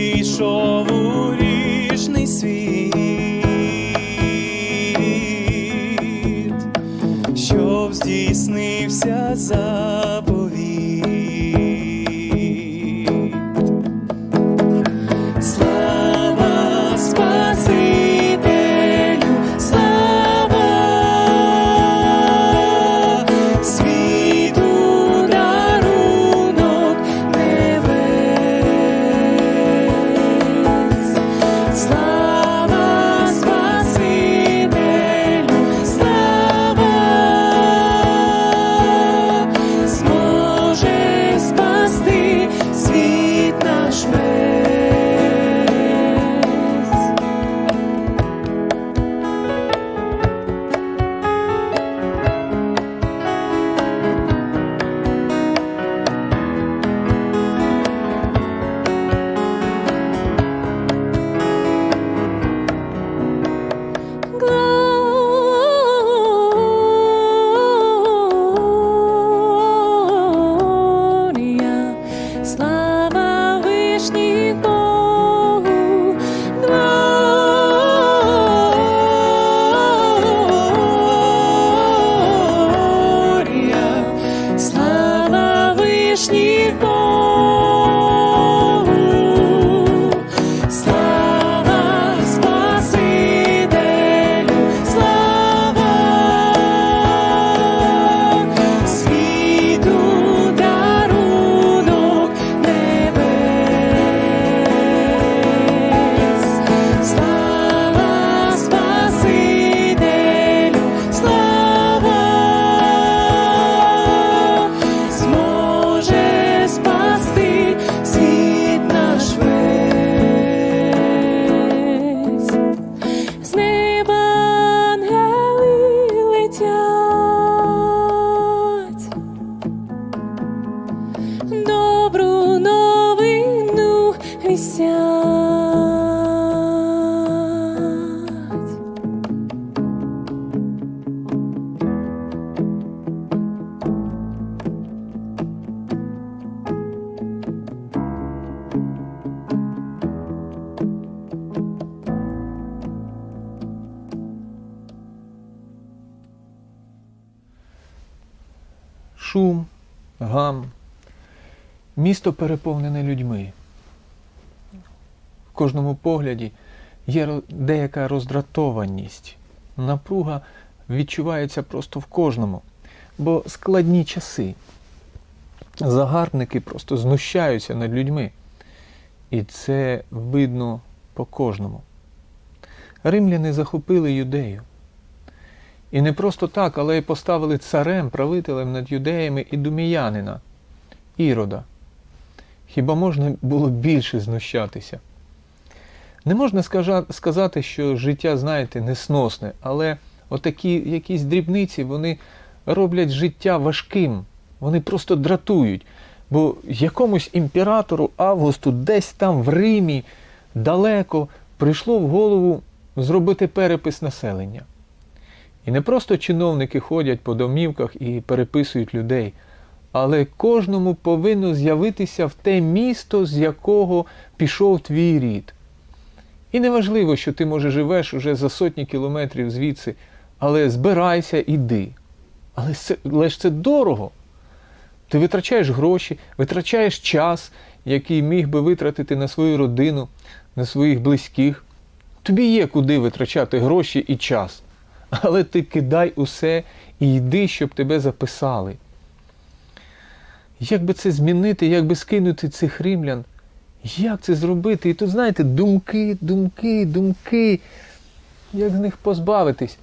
Він у ріжний світ, щоб здійснився заповіт. Шум, гам. Місто переповнене людьми. В кожному погляді є деяка роздратованість. Напруга відчувається просто в кожному, бо складні часи. Загарбники просто знущаються над людьми. І це видно по кожному. Римляни захопили юдею. І не просто так, але й поставили царем, правителем над юдеями і думіянина, Ірода. Хіба можна було більше знущатися? Не можна сказати, що життя, знаєте, несносне, але отакі якісь дрібниці вони роблять життя важким, вони просто дратують. Бо якомусь імператору Августу десь там в Римі далеко прийшло в голову зробити перепис населення. І не просто чиновники ходять по домівках і переписують людей, але кожному повинно з'явитися в те місто, з якого пішов твій рід. І неважливо, що ти, може, живеш уже за сотні кілометрів звідси, але збирайся, іди. Але, це, але ж це дорого. Ти витрачаєш гроші, витрачаєш час, який міг би витратити на свою родину, на своїх близьких. Тобі є куди витрачати гроші і час. Але ти кидай усе і йди, щоб тебе записали. Як би це змінити, як би скинути цих римлян? Як це зробити? І тут, знаєте, думки, думки, думки. Як з них позбавитись?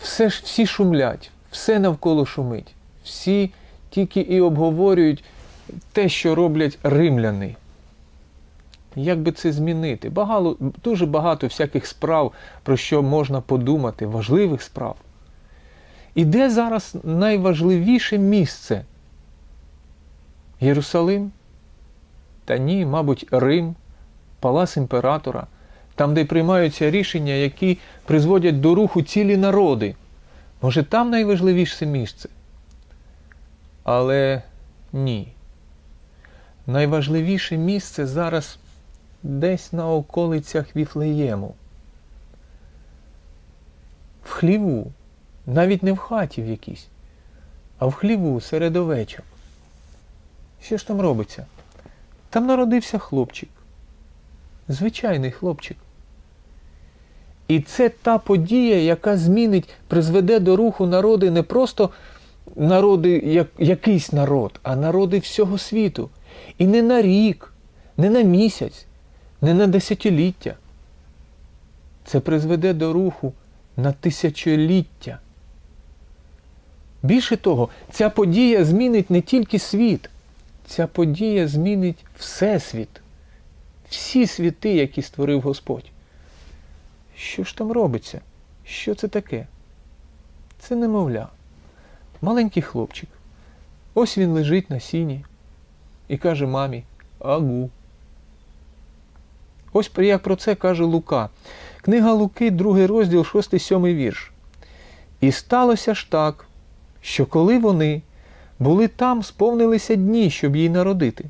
Все ж всі шумлять, все навколо шумить. Всі тільки і обговорюють те, що роблять римляни. Як би це змінити? Багато, дуже багато всяких справ, про що можна подумати, важливих справ. І де зараз найважливіше місце? Єрусалим? Та ні, мабуть, Рим, палац імператора, там, де приймаються рішення, які призводять до руху цілі народи. Може, там найважливіше місце? Але ні. Найважливіше місце зараз десь на околицях Віфлеєму. В хліву, навіть не в хаті в якійсь, а в хліву серед овечок. Що ж там робиться? Там народився хлопчик. Звичайний хлопчик. І це та подія, яка змінить, призведе до руху народи не просто народи, як, якийсь народ, а народи всього світу. І не на рік, не на місяць, не на десятиліття. Це призведе до руху на тисячоліття. Більше того, ця подія змінить не тільки світ, ця подія змінить Всесвіт, всі світи, які створив Господь. Що ж там робиться? Що це таке? Це немовля. Маленький хлопчик. Ось він лежить на сіні і каже мамі Агу. Ось як про це каже Лука. Книга Луки, другий розділ, 6-7 вірш. І сталося ж так, що коли вони були там, сповнилися дні, щоб їй народити.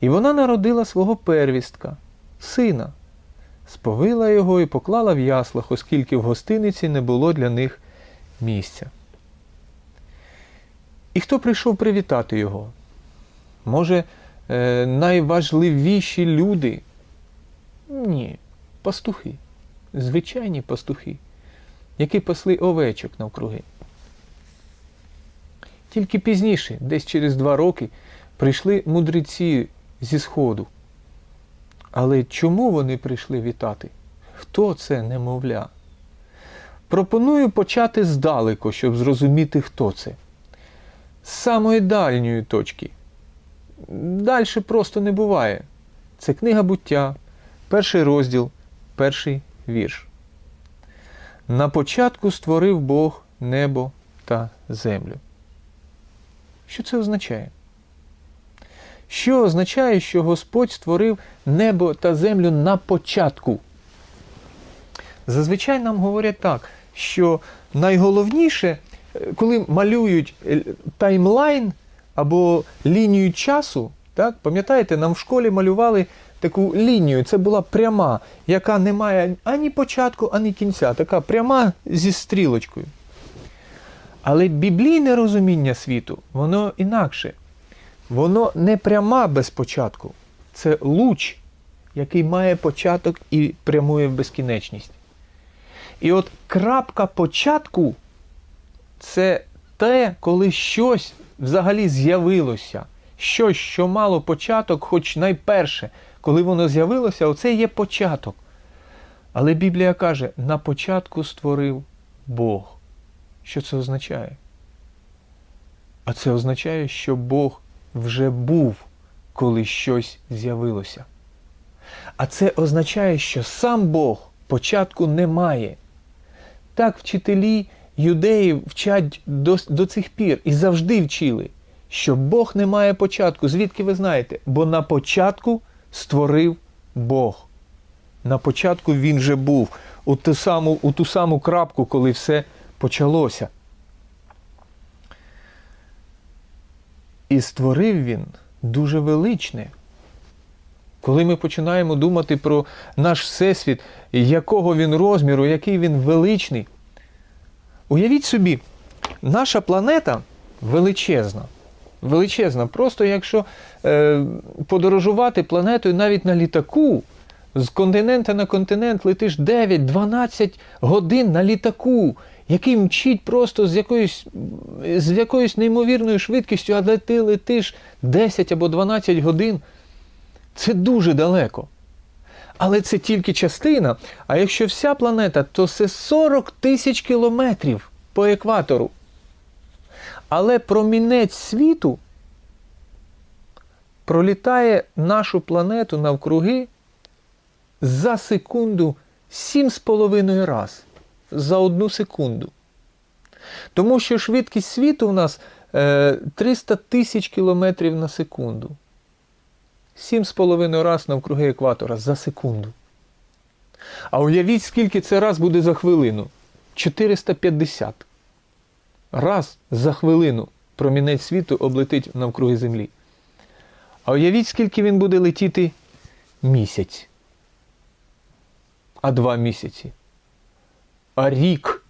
І вона народила свого первістка, сина, сповила його і поклала в яслах, оскільки в гостиниці не було для них місця. І хто прийшов привітати його? Може, е, найважливіші люди? Ні, пастухи, звичайні пастухи, які пасли овечок навкруги. Тільки пізніше, десь через два роки, прийшли мудреці зі Сходу. Але чому вони прийшли вітати? Хто це немовля? Пропоную почати здалеку, щоб зрозуміти, хто це. З самої дальньої точки. Далі просто не буває. Це книга буття, перший розділ, перший вірш. На початку створив Бог небо та землю. Що це означає? Що означає, що Господь створив небо та землю на початку? Зазвичай нам говорять так, що найголовніше, коли малюють таймлайн або лінію часу, так, пам'ятаєте, нам в школі малювали таку лінію, це була пряма, яка не має ані початку, ані кінця, така пряма зі стрілочкою. Але біблійне розуміння світу, воно інакше. Воно не пряма без початку. Це луч, який має початок і прямує в безкінечність. І от крапка початку це те, коли щось взагалі з'явилося. Щось, що мало початок, хоч найперше, коли воно з'явилося, оце є початок. Але Біблія каже, на початку створив Бог. Що це означає? А це означає, що Бог вже був, коли щось з'явилося. А це означає, що сам Бог початку не має. Так вчителі юдеї вчать до, до цих пір і завжди вчили, що Бог не має початку. Звідки ви знаєте? Бо на початку створив Бог. На початку він же був у ту саму, у ту саму крапку, коли все почалося. І створив він дуже величне. Коли ми починаємо думати про наш Всесвіт, якого він розміру, який він величний. Уявіть собі, наша планета величезна. Величезна. Просто якщо е, подорожувати планетою навіть на літаку, з континента на континент летиш 9-12 годин на літаку, який мчить просто з якоюсь, з якоюсь неймовірною швидкістю, але ти летиш 10 або 12 годин. Це дуже далеко. Але це тільки частина. А якщо вся планета, то це 40 тисяч кілометрів по екватору. Але промінець світу пролітає нашу планету навкруги за секунду 7,5 раз. За одну секунду. Тому що швидкість світу у нас е, 300 тисяч кілометрів на секунду. 7,5 раз навкруги екватора за секунду. А уявіть, скільки це раз буде за хвилину. 450. Раз за хвилину промінець світу облетить навкруги Землі. А уявіть, скільки він буде летіти місяць. А два місяці. А рік.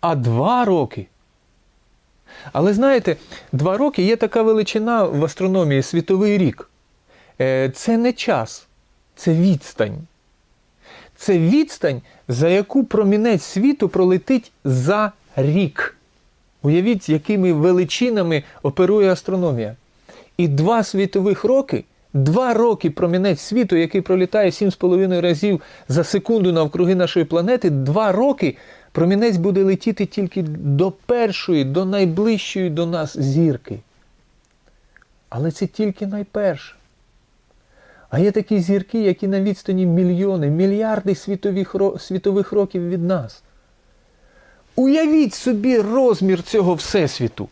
А два роки. Але знаєте, два роки є така величина в астрономії світовий рік. Е, Це не час, це відстань. Це відстань, за яку промінець світу пролетить за рік. Уявіть, якими величинами оперує астрономія. І два світових роки, два роки промінець світу, який пролітає 7,5 разів за секунду навкруги нашої планети, два роки промінець буде летіти тільки до першої, до найближчої до нас зірки. Але це тільки найперше. А є такі зірки, які на відстані мільйони, мільярди світових, років від нас. Уявіть собі розмір цього Всесвіту.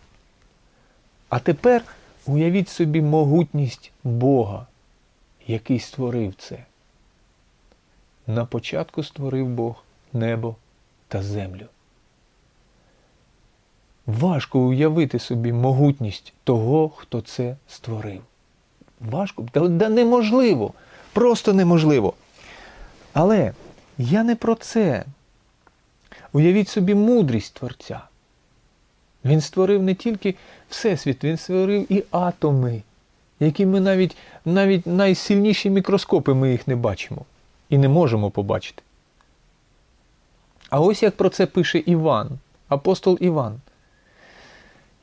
А тепер уявіть собі могутність Бога, який створив це. На початку створив Бог небо та землю. Важко уявити собі могутність того, хто це створив. Важко, да, да неможливо, просто неможливо. Але я не про це. Уявіть собі мудрість Творця. Він створив не тільки Всесвіт, він створив і атоми, які ми навіть, навіть найсильніші мікроскопи ми їх не бачимо і не можемо побачити. А ось як про це пише Іван, апостол Іван.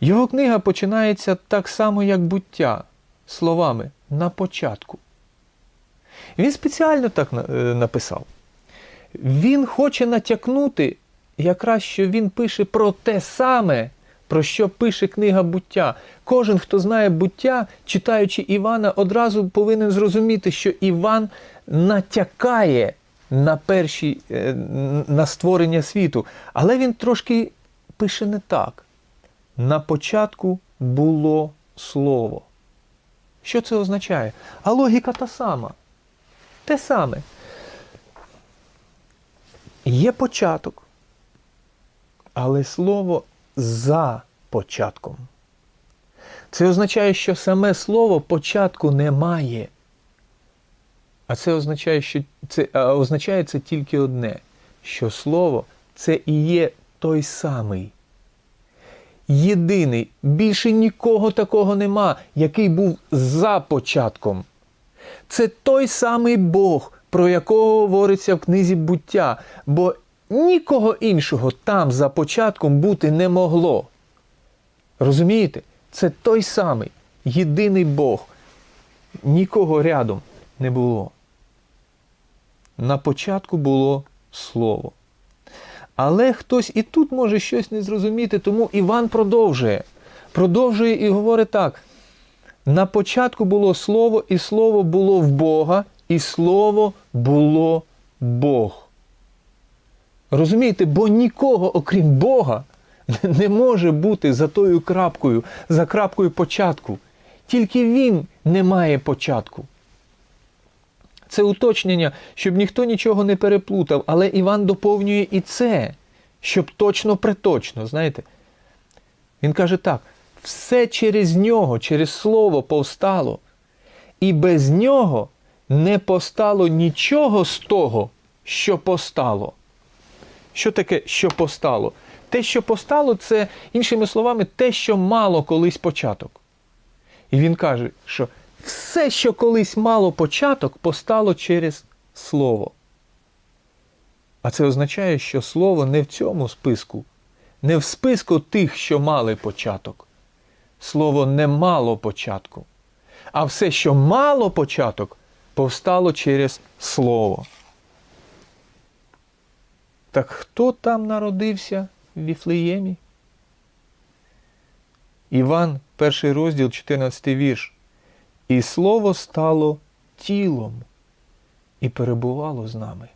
Його книга починається так само, як буття, словами на початку. Він спеціально так е, написав. Він хоче натякнути, якраз що він пише про те саме, про що пише книга буття. Кожен, хто знає буття, читаючи Івана, одразу повинен зрозуміти, що Іван натякає на перші, е, на створення світу. Але він трошки пише не так. На початку було слово. Що це означає? А логіка та сама. Те саме. Є початок, але слово за початком. Це означає, що саме слово початку немає. А це означає, що це означає це тільки одне, що слово це і є той самий. Єдиний, більше нікого такого нема, який був за початком. Це той самий Бог, про якого говориться в книзі буття, бо нікого іншого там за початком бути не могло. Розумієте? Це той самий єдиний Бог. Нікого рядом не було. На початку було слово. Але хтось і тут може щось не зрозуміти, тому Іван продовжує. Продовжує і говорить так. На початку було слово, і слово було в Бога, і слово було Бог. Розумієте, бо нікого, окрім Бога, не може бути за тою крапкою, за крапкою початку. Тільки Він не має початку. Це уточнення, щоб ніхто нічого не переплутав, але Іван доповнює і це, щоб точно приточно, знаєте. Він каже так: все через нього, через слово повстало, і без нього не постало нічого з того, що постало. Що таке, що постало? Те, що постало, це, іншими словами, те, що мало колись початок. І він каже, що все, що колись мало початок, постало через слово. А це означає, що слово не в цьому списку, не в списку тих, що мали початок. Слово не мало початку. А все, що мало початок, повстало через слово. Так хто там народився в Віфлеємі? Іван, перший розділ, 14 вірш. І слово стало тілом і перебувало з нами.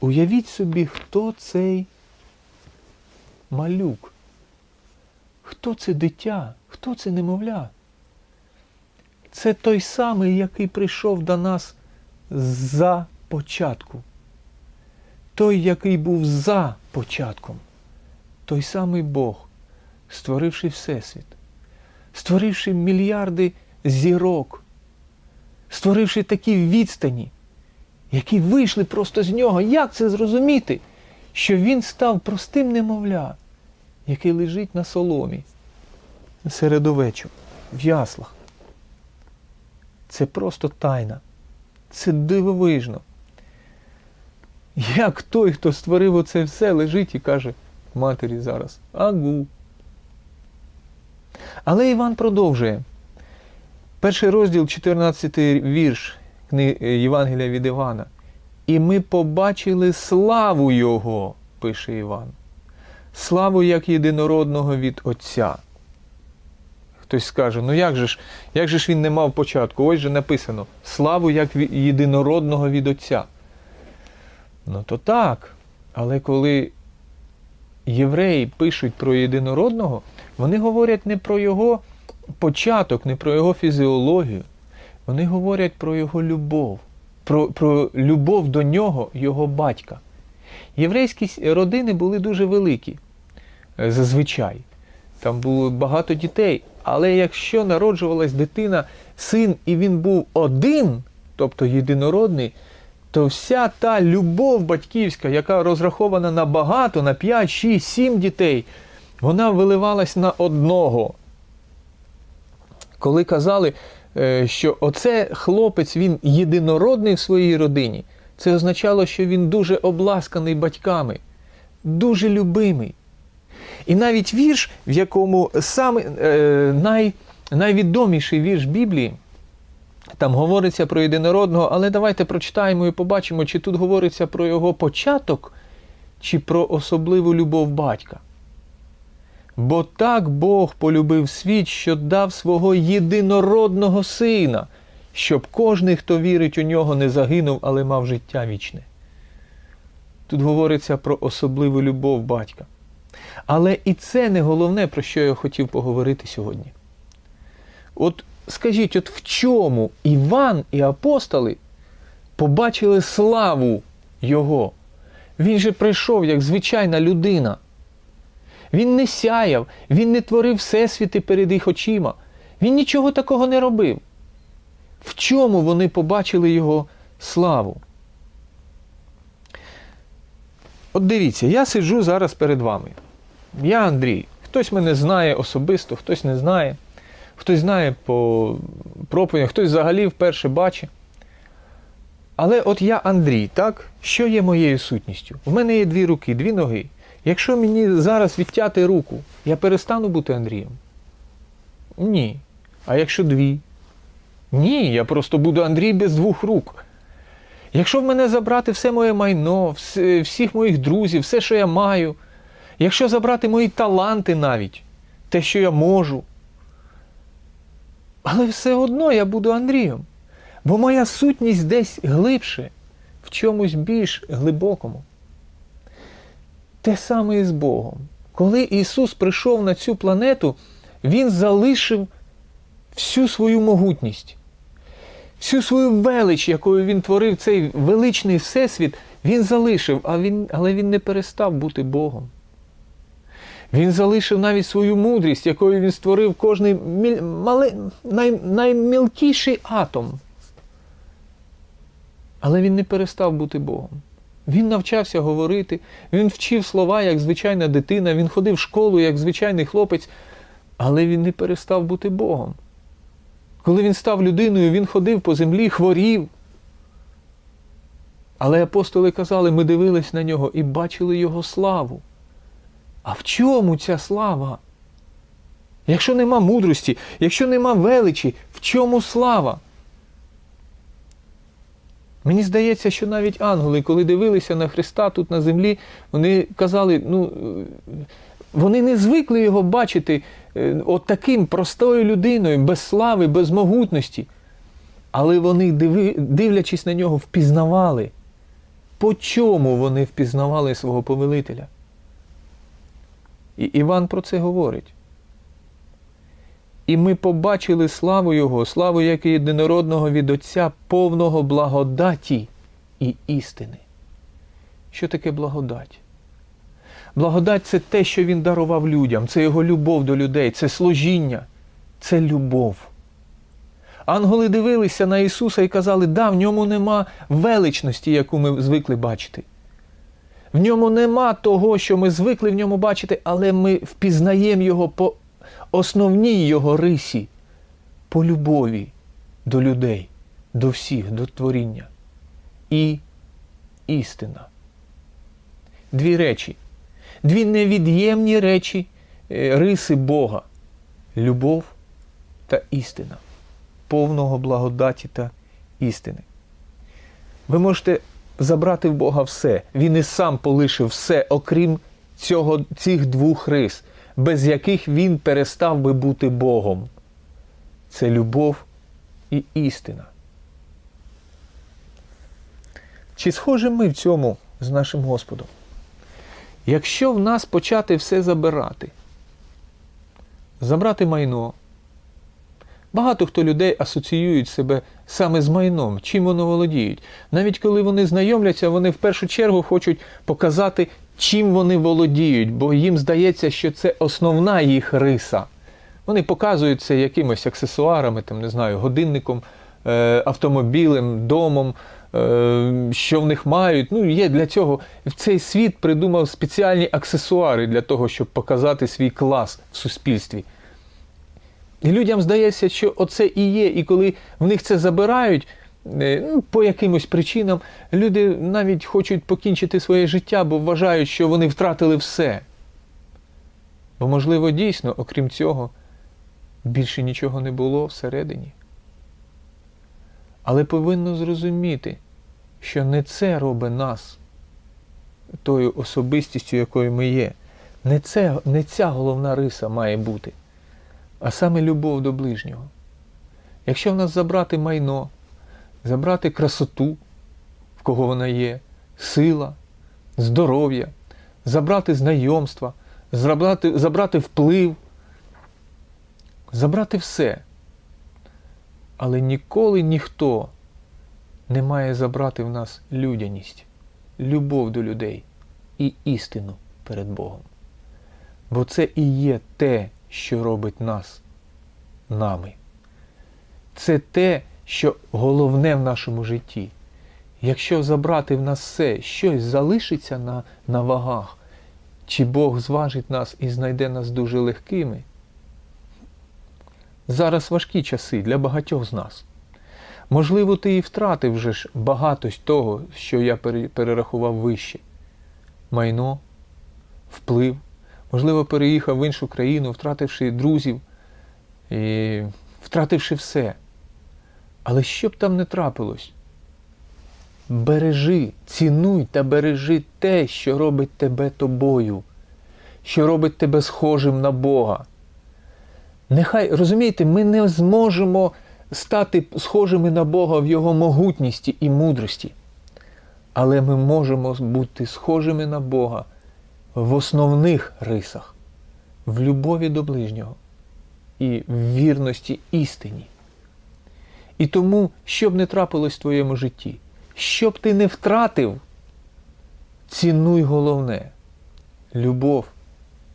Уявіть собі, хто цей малюк, хто це дитя, хто це немовля. Це той самий, який прийшов до нас за початку. Той, який був за початком. Той самий Бог, створивши Всесвіт, створивши мільярди зірок, створивши такі відстані, які вийшли просто з нього. Як це зрозуміти? Що він став простим немовля, який лежить на соломі серед овечок, в яслах. Це просто тайна. Це дивовижно. Як той, хто створив оце все, лежить і каже матері зараз Агу. Але Іван продовжує. Перший розділ, 14 вірш Євангелія від Івана. І ми побачили славу Його, пише Іван. Славу як єдинородного від Отця. Хтось скаже, ну як же ж, як же ж він не мав початку? Ось же написано: славу як єдинородного від Отця. Ну то так. Але коли євреї пишуть про єдинородного, вони говорять не про його початок, не про його фізіологію. Вони говорять про його любов, про, про любов до нього, його батька. Єврейські родини були дуже великі е, зазвичай. Там було багато дітей. Але якщо народжувалась дитина, син, і він був один, тобто єдинородний, то вся та любов батьківська, яка розрахована на багато, на 5, 6, 7 дітей, вона виливалась на одного. Коли казали, е, що оце хлопець, він єдинородний в своїй родині, це означало, що він дуже обласканий батьками, дуже любимий. І навіть вірш, в якому саме е, най, найвідоміший вірш Біблії, там говориться про єдинородного, але давайте прочитаємо і побачимо, чи тут говориться про його початок, чи про особливу любов батька. Бо так Бог полюбив світ, що дав свого єдинородного сина, щоб кожний, хто вірить у нього, не загинув, але мав життя вічне. Тут говориться про особливу любов батька. Але і це не головне, про що я хотів поговорити сьогодні. От скажіть, от в чому Іван і апостоли побачили славу Його? Він же прийшов як звичайна людина. Він не сяяв, він не творив всесвіти перед їх очима. Він нічого такого не робив. В чому вони побачили його славу? От дивіться, я сиджу зараз перед вами. Я Андрій. Хтось мене знає особисто, хтось не знає, хтось знає по проповідях, хтось взагалі вперше бачить. Але от я Андрій, так? Що є моєю сутністю? В мене є дві руки, дві ноги. Якщо мені зараз відтяти руку, я перестану бути Андрієм? Ні. А якщо дві? Ні, я просто буду Андрій без двох рук. Якщо в мене забрати все моє майно, всіх моїх друзів, все, що я маю, якщо забрати мої таланти навіть, те, що я можу, але все одно я буду Андрієм. Бо моя сутність десь глибше, в чомусь більш глибокому. Те саме і з Богом. Коли Ісус прийшов на цю планету, Він залишив всю свою могутність, Всю свою велич, якою він творив цей величний всесвіт, він залишив, але він не перестав бути Богом. Він залишив навіть свою мудрість, якою він створив кожний міль, мале, най, наймілкіший атом. Але він не перестав бути Богом. Він навчався говорити, він вчив слова, як звичайна дитина, він ходив в школу, як звичайний хлопець, але він не перестав бути Богом. Коли він став людиною, він ходив по землі, хворів. Але апостоли казали, ми дивились на нього і бачили його славу. А в чому ця слава? Якщо нема мудрості, якщо нема величі, в чому слава? Мені здається, що навіть ангели, коли дивилися на Христа тут на землі, вони казали, ну, вони не звикли його бачити е, от таким простою людиною, без слави, без могутності. Але вони, дивлячись на нього, впізнавали. По чому вони впізнавали свого повелителя? І Іван про це говорить. І ми побачили славу Його, славу як і єдинородного від Отця, повного благодаті і істини. Що таке благодать? Благодать це те, що Він дарував людям, це Його любов до людей, це служіння, це любов. Ангели дивилися на Ісуса і казали, да, в ньому нема величності, яку ми звикли бачити. В ньому нема того, що ми звикли в ньому бачити, але ми впізнаємо його по основній його рисі, по любові до людей, до всіх, до творіння. І істина. Дві речі, дві невід'ємні речі е, риси Бога любов та істина, повного благодаті та істини. Ви можете забрати в Бога все. Він і сам полишив все, окрім цього, цих двох рис, без яких він перестав би бути Богом. Це любов і істина. Чи схожі ми в цьому з нашим Господом? Якщо в нас почати все забирати, забрати майно, Багато хто людей асоціюють себе саме з майном, чим вони володіють. Навіть коли вони знайомляться, вони в першу чергу хочуть показати, чим вони володіють, бо їм здається, що це основна їх риса. Вони показують це якимось аксесуарами, там, не знаю, годинником, е, автомобілем, домом, е, що в них мають. Ну, є для цього. в Цей світ придумав спеціальні аксесуари для того, щоб показати свій клас в суспільстві. І людям здається, що оце і є, і коли в них це забирають е, ну, по якимось причинам, люди навіть хочуть покінчити своє життя, бо вважають, що вони втратили все. Бо, можливо, дійсно, окрім цього, більше нічого не було всередині. Але повинно зрозуміти, що не це робить нас тою особистістю, якою ми є. Не, це, не ця головна риса має бути а саме любов до ближнього. Якщо в нас забрати майно, забрати красоту, в кого вона є, сила, здоров'я, забрати знайомства, забрати, забрати вплив, забрати все. Але ніколи ніхто не має забрати в нас людяність, любов до людей і істину перед Богом. Бо це і є те, що робить нас нами. Це те, що головне в нашому житті. Якщо забрати в нас все, щось залишиться на, на вагах, чи Бог зважить нас і знайде нас дуже легкими. Зараз важкі часи для багатьох з нас. Можливо, ти і втратив вже ж багато того, що я перерахував вище. Майно, вплив, можливо, переїхав в іншу країну, втративши друзів, і втративши все. Але що б там не трапилось? Бережи, цінуй та бережи те, що робить тебе тобою, що робить тебе схожим на Бога. Нехай, розумієте, ми не зможемо стати схожими на Бога в Його могутності і мудрості. Але ми можемо бути схожими на Бога в основних рисах, в любові до ближнього і в вірності істині. І тому, що б не трапилось в твоєму житті, що б ти не втратив, цінуй головне любов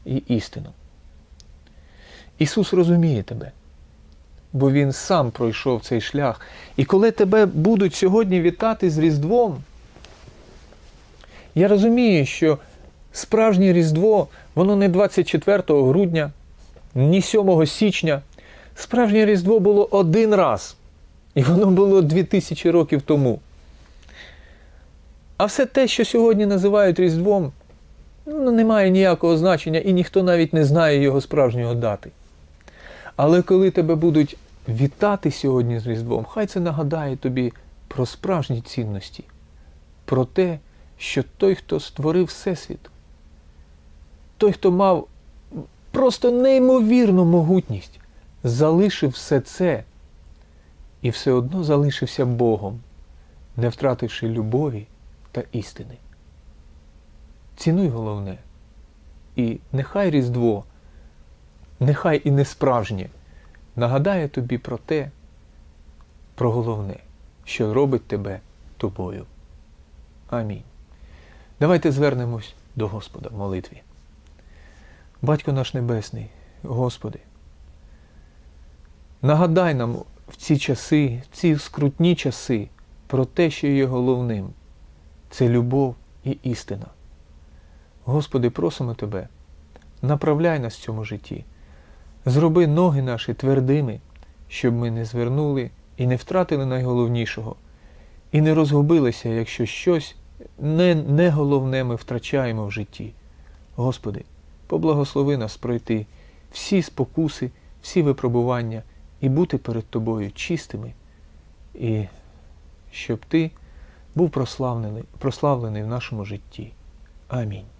і істину. Ісус розуміє тебе, бо Він сам пройшов цей шлях. І коли тебе будуть сьогодні вітати з Різдвом, я розумію, що справжнє Різдво, воно не 24 грудня, ні 7 січня. Справжнє Різдво було один раз. І воно було 2000 років тому. А все те, що сьогодні називають Різдвом, ну, не має ніякого значення, і ніхто навіть не знає його справжнього дати. Але коли тебе будуть вітати сьогодні з Різдвом, хай це нагадає тобі про справжні цінності, про те, що той, хто створив Всесвіт, той, хто мав просто неймовірну могутність, залишив все це і все одно залишився Богом, не втративши любові та істини. Цінуй головне. І нехай Різдво, нехай і не справжнє, нагадає тобі про те, про головне, що робить тебе тобою. Амінь. Давайте звернемось до Господа в молитві. Батько наш Небесний, Господи, нагадай нам в ці часи, в ці скрутні часи про те, що є головним це любов і істина. Господи, просимо Тебе, направляй нас в цьому житті, зроби ноги наші твердими, щоб ми не звернули і не втратили найголовнішого, і не розгубилися, якщо щось не, не головне ми втрачаємо в житті. Господи, поблагослови нас пройти всі спокуси, всі випробування і бути перед Тобою чистими, і щоб Ти був прославлений, прославлений в нашому житті. Амінь.